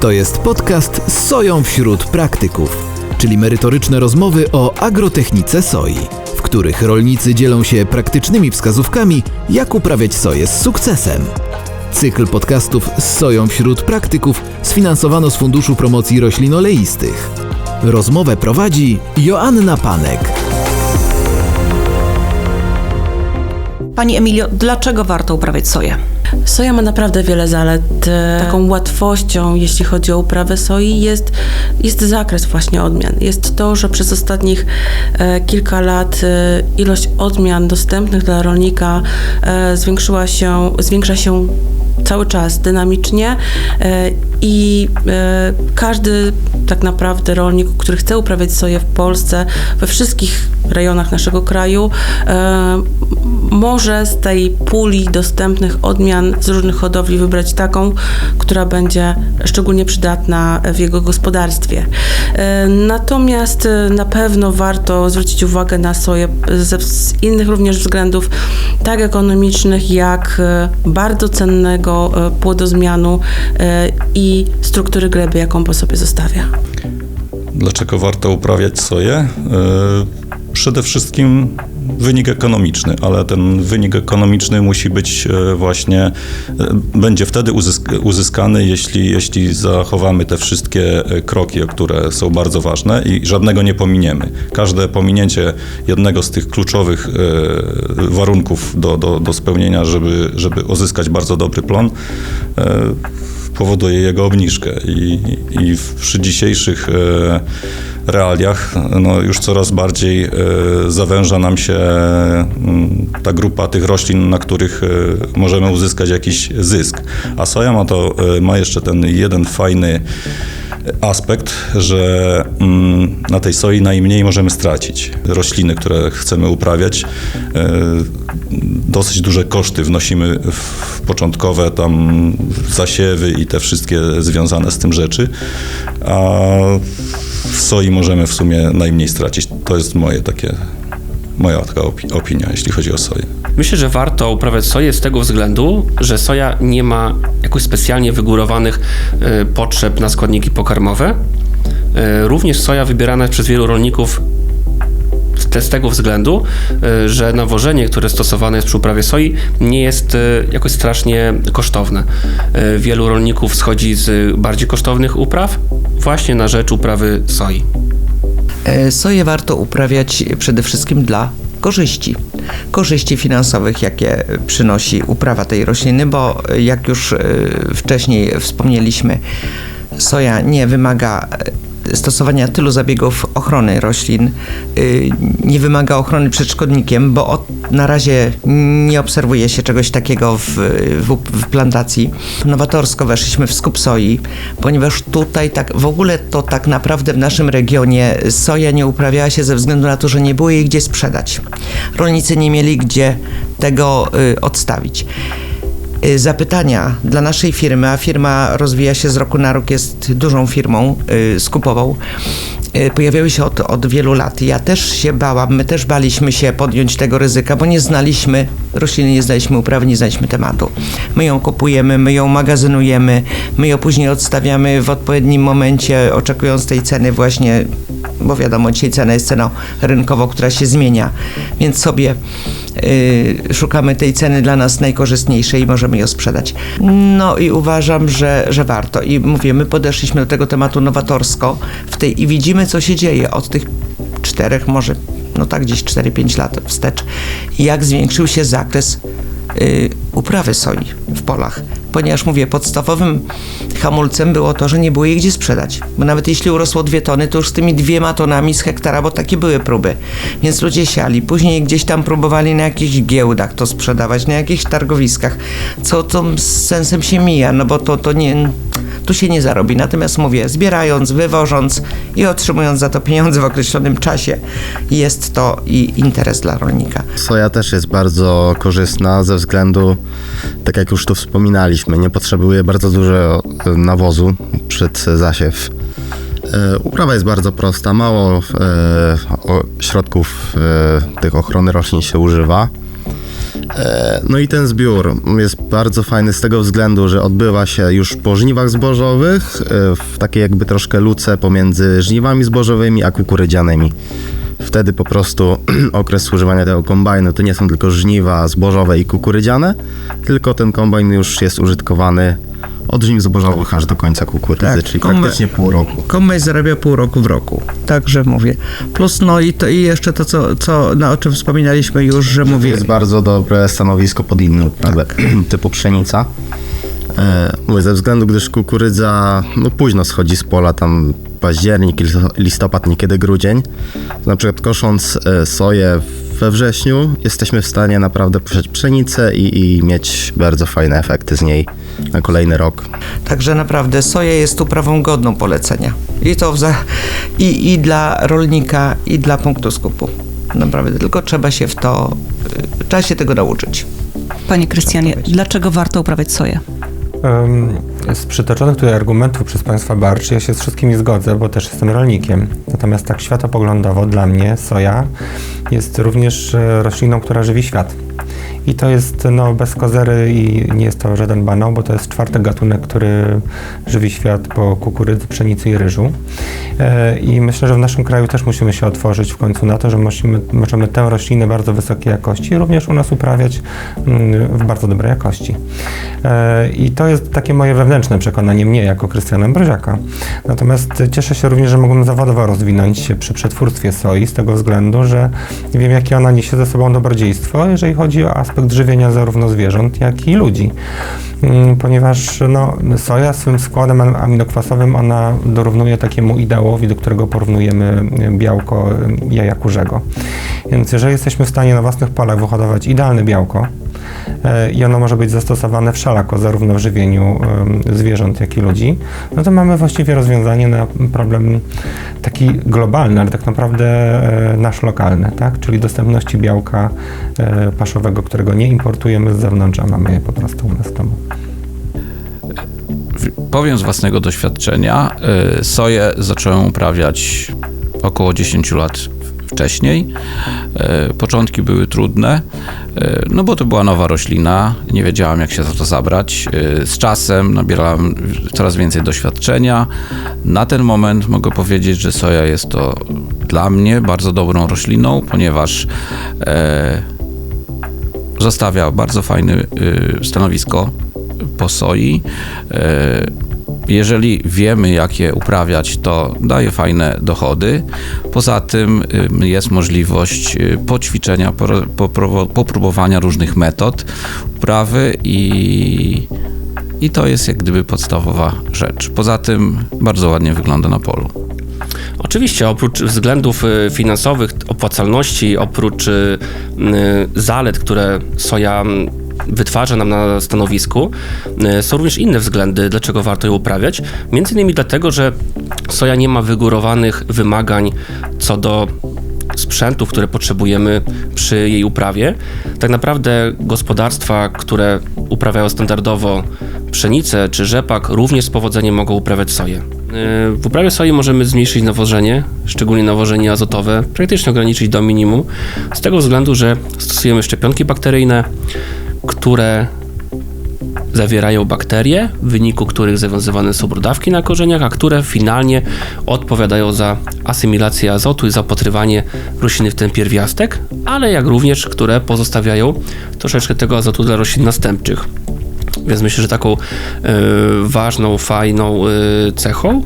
To jest podcast z soją wśród praktyków, czyli merytoryczne rozmowy o agrotechnice soi, w których rolnicy dzielą się praktycznymi wskazówkami, jak uprawiać soję z sukcesem. Cykl podcastów z soją wśród praktyków sfinansowano z Funduszu Promocji Roślin Oleistych. Rozmowę prowadzi Joanna Panek. Pani Emilio, dlaczego warto uprawiać soję? Soja ma naprawdę wiele zalet. E, Taką łatwością, jeśli chodzi o uprawę soi, jest, jest zakres właśnie odmian. Jest to, że przez ostatnich e, kilka lat e, ilość odmian dostępnych dla rolnika zwiększyła się, zwiększa się cały czas dynamicznie i e, każdy tak naprawdę rolnik, który chce uprawiać soję w Polsce, we wszystkich rejonach naszego kraju, e, może z tej puli dostępnych odmian z różnych hodowli wybrać taką, która będzie szczególnie przydatna w jego gospodarstwie. E, Natomiast na pewno warto zwrócić uwagę na soję z innych również względów, tak ekonomicznych, jak bardzo cennego płodozmianu e, struktury gleby, jaką po sobie zostawia. Dlaczego warto uprawiać soję? E, Przede wszystkim wynik ekonomiczny, ale ten wynik ekonomiczny musi być e, właśnie, e, będzie wtedy uzysk- uzyskany, jeśli, jeśli zachowamy te wszystkie kroki, które są bardzo ważne i żadnego nie pominiemy. Każde pominięcie jednego z tych kluczowych warunków do, do, do spełnienia, żeby, żeby uzyskać bardzo dobry plon, powoduje jego obniżkę. I, i przy dzisiejszych e, realiach no, już coraz bardziej e, zawęża nam się mm, ta grupa tych roślin, na których e, możemy uzyskać jakiś zysk. A soja ma to, e, ma jeszcze ten jeden fajny aspekt, że mm, na tej soi najmniej możemy stracić. Rośliny, które chcemy uprawiać, dosyć duże koszty wnosimy w początkowe tam zasiewy i te wszystkie związane z tym rzeczy, a w soi możemy w sumie najmniej stracić. To jest moje takie, moja taka opi- opinia, jeśli chodzi o soję. Myślę, że warto uprawiać soję z tego względu, że soja nie ma jakoś specjalnie wygórowanych e, potrzeb na składniki pokarmowe. E, Również soja wybierana jest przez wielu rolników z te- z tego względu, e, że nawożenie, które stosowane jest przy uprawie soi, nie jest e, jakoś strasznie kosztowne. E, Wielu rolników schodzi z bardziej kosztownych upraw właśnie na rzecz uprawy soi. E, Soję warto uprawiać przede wszystkim dla korzyści. Korzyści finansowych, jakie przynosi uprawa tej rośliny, bo jak już wcześniej wspomnieliśmy, soja nie wymaga stosowania tylu zabiegów ochrony roślin, y, nie wymaga ochrony przed szkodnikiem, bo od, na razie nie obserwuje się czegoś takiego w, w, w plantacji. Nowatorsko weszliśmy w skup soi, ponieważ tutaj tak, w ogóle to tak naprawdę w naszym regionie soja nie uprawiała się ze względu na to, że nie było jej gdzie sprzedać. Rolnicy nie mieli gdzie tego y, odstawić. Y, Zapytania dla naszej firmy, a firma rozwija się z roku na rok, jest dużą firmą y, skupową, y, pojawiały się od, od wielu lat. Ja też się bałam, my też baliśmy się podjąć tego ryzyka, bo nie znaliśmy rośliny, nie znaliśmy uprawy, nie znaliśmy tematu. My ją kupujemy, my ją magazynujemy, my ją później odstawiamy w odpowiednim momencie, oczekując tej ceny właśnie, bo wiadomo, dzisiaj cena jest ceną rynkową, która się zmienia, więc sobie y, szukamy tej ceny dla nas najkorzystniejszej i możemy ją sprzedać. No i uważam, że, że warto. I mówię, my podeszliśmy do tego tematu nowatorsko w tej i widzimy, co się dzieje od tych czterech, może no tak gdzieś 4-5 lat wstecz, jak zwiększył się zakres y, uprawy soi w polach. Ponieważ mówię, podstawowym hamulcem było to, że nie było jej gdzie sprzedać. Bo nawet jeśli urosło dwie tony, to już z tymi dwiema tonami z hektara, bo takie były próby. Więc ludzie siali. Później gdzieś tam próbowali na jakichś giełdach to sprzedawać, na jakichś targowiskach. Co to z sensem się mija, no bo to, to nie, tu się nie zarobi. Natomiast mówię, zbierając, wywożąc i otrzymując za to pieniądze w określonym czasie, jest to i interes dla rolnika. Soja też jest bardzo korzystna ze względu, tak jak już tu nie potrzebuje bardzo dużo e, nawozu przed zasiew. E, Uprawa jest bardzo prosta, mało e, środków tych ochrony roślin się używa. No i ten zbiór jest bardzo fajny z tego względu, że odbywa się już po żniwach zbożowych, w takiej jakby troszkę luce pomiędzy żniwami zbożowymi a kukurydzianymi. Wtedy po prostu okres używania tego kombajnu to nie są tylko żniwa zbożowe i kukurydziane, tylko ten kombajn już jest użytkowany od żniw zbożowych aż do końca kukurydzy, Tak, czyli komba- praktycznie pół roku. Kombajn zarabia pół roku w roku. Także mówię. Plus no i, to, i jeszcze to, co, co, na o czym wspominaliśmy już, że mówię. Jest bardzo dobre stanowisko pod inną uprawę, typu pszenica. E, mówię, ze względu, gdyż kukurydza no, późno schodzi z pola, tam październik, listo- listopad, niekiedy grudzień. Na przykład kosząc e, soję we wrześniu jesteśmy w stanie naprawdę posiać pszenicę i, i mieć bardzo fajne efekty z niej na kolejny rok. Także naprawdę soja jest uprawą godną polecenia. I to za, i, i dla rolnika, i dla punktu skupu. Naprawdę, tylko trzeba się w to, y, trzeba się tego nauczyć. Panie Krystianie, dlaczego warto uprawiać soję? Um. Z przytoczonych tutaj argumentów przez Państwa barczy ja się z wszystkimi zgodzę, bo też jestem rolnikiem. Natomiast tak światopoglądowo dla mnie soja jest również e, rośliną, która żywi świat. I to jest no, bez kozery i nie jest to żaden banał, bo to jest czwarty gatunek, który żywi świat po kukurydzy, pszenicy i ryżu. E, I myślę, że w naszym kraju też musimy się otworzyć w końcu na to, że musimy, możemy tę roślinę bardzo wysokiej jakości również u nas uprawiać mm, w bardzo dobrej jakości. E, I to jest takie moje wewnętrzne przekonanie mnie jako Krystiana Broziaka. Natomiast cieszę się również, że mogłem zawodowo rozwinąć się przy przetwórstwie soi z tego względu, że wiem, jakie ona niesie ze sobą dobrodziejstwo, jeżeli chodzi o aspekt żywienia zarówno zwierząt, jak i ludzi. Mm, Ponieważ no, soja swym składem am- aminokwasowym ona dorównuje takiemu ideałowi, do którego porównujemy białko y, jaja kurzego. Więc jeżeli jesteśmy w stanie na własnych polach wyhodować idealne białko, e, i ono może być zastosowane wszelako, zarówno w żywieniu zwierząt, jak i ludzi, no to mamy właściwie rozwiązanie na problem taki globalny, ale tak naprawdę e, nasz lokalny, tak? czyli dostępności białka e, paszowego, którego nie importujemy z zewnątrz, a mamy je po prostu u nas w domu. Powiem z własnego doświadczenia, soję zacząłem uprawiać około 10 lat wcześniej. Y, Początki były trudne, y, no bo to była nowa roślina, nie wiedziałem jak się za to zabrać. Y, Z czasem nabierałem coraz więcej doświadczenia. Na ten moment mogę powiedzieć, że soja jest to dla mnie bardzo dobrą rośliną, ponieważ e, zostawia bardzo fajne y, stanowisko po soi. Jeżeli wiemy, jak je uprawiać, to daje fajne dochody. Poza tym jest możliwość y, poćwiczenia, popróbowania różnych metod uprawy i, i to jest jak gdyby podstawowa rzecz. Poza tym bardzo ładnie wygląda na polu. Oczywiście, oprócz względów y, finansowych, opłacalności, oprócz y, zalet, które soja mm, wytwarza nam na stanowisku, y, są również inne względy, dlaczego warto ją uprawiać. Między innymi dlatego, że soja nie ma wygórowanych wymagań co do sprzętów, które potrzebujemy przy jej uprawie. Tak naprawdę gospodarstwa, które uprawiają standardowo pszenicę czy rzepak, również z powodzeniem mogą uprawiać soję. Yy, W uprawie soi możemy zmniejszyć nawożenie, szczególnie nawożenie azotowe, praktycznie ograniczyć do minimum, z tego względu, że stosujemy szczepionki bakteryjne, które zawierają bakterie, w wyniku których zawiązywane są brudawki na korzeniach, a które finalnie odpowiadają za asymilację azotu i zapatrywanie rośliny w ten pierwiastek, ale jak również, które pozostawiają troszeczkę tego azotu dla roślin następczych. Więc myślę, że taką e, ważną, fajną e, cechą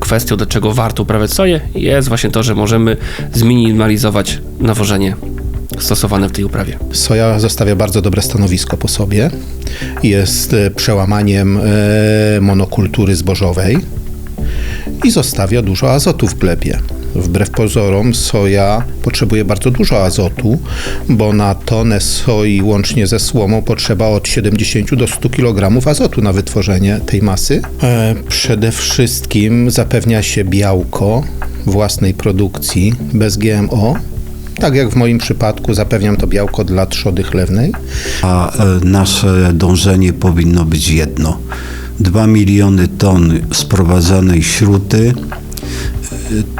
kwestią, dlaczego warto uprawiać soję, jest właśnie to, że możemy zminimalizować nawożenie stosowane w tej uprawie. Soja zostawia bardzo dobre stanowisko po sobie. Jest e, przełamaniem e, monokultury zbożowej i zostawia dużo azotu w glebie. Wbrew pozorom soja potrzebuje bardzo dużo azotu, bo na tonę soi łącznie ze słomą potrzeba od 70 do 100 kg azotu na wytworzenie tej masy. E, przede wszystkim zapewnia się białko własnej produkcji bez GMO. Tak jak w moim przypadku zapewniam to białko dla trzody chlewnej. A e, nasze dążenie powinno być jedno. 2 miliony ton sprowadzanej śruty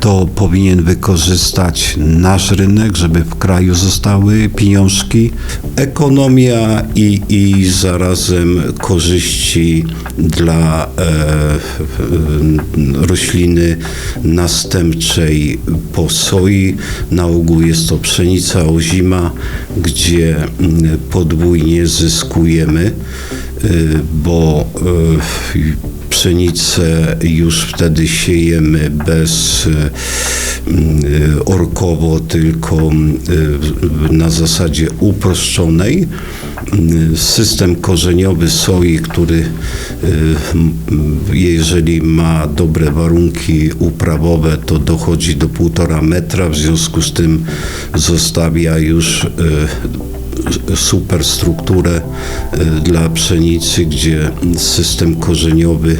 to powinien wykorzystać nasz rynek, żeby w kraju zostały pieniążki. Ekonomia i, i zarazem korzyści dla e, e, rośliny następczej po soi. Na ogół jest to pszenica ozima, gdzie mm, podwójnie zyskujemy, y, bo y, pszenicę już wtedy siejemy bez y, orkowo, tylko y, na zasadzie uproszczonej. System korzeniowy soi, który m, jeżeli ma dobre warunki uprawowe, to dochodzi do półtora metra, w związku z tym zostawia już superstrukturę y, dla pszenicy, gdzie system korzeniowy y,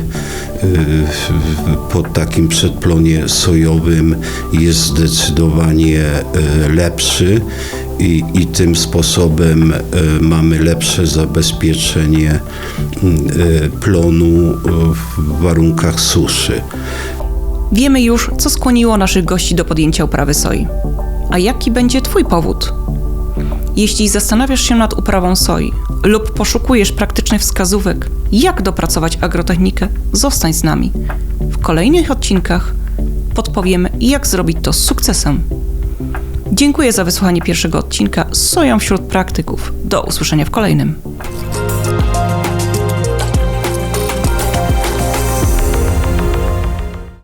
po takim przedplonie sojowym jest zdecydowanie y, lepszy i, i tym sposobem mamy lepsze zabezpieczenie plonu w warunkach suszy. Wiemy już, co skłoniło naszych gości do podjęcia uprawy soi. A jaki będzie Twój powód? Jeśli zastanawiasz się nad uprawą soi lub poszukujesz praktycznych wskazówek, jak dopracować agrotechnikę, zostań z nami. W kolejnych odcinkach podpowiemy, jak zrobić to z sukcesem. Dziękuję za wysłuchanie pierwszego odcinka z soją wśród praktyków. Do usłyszenia w kolejnym.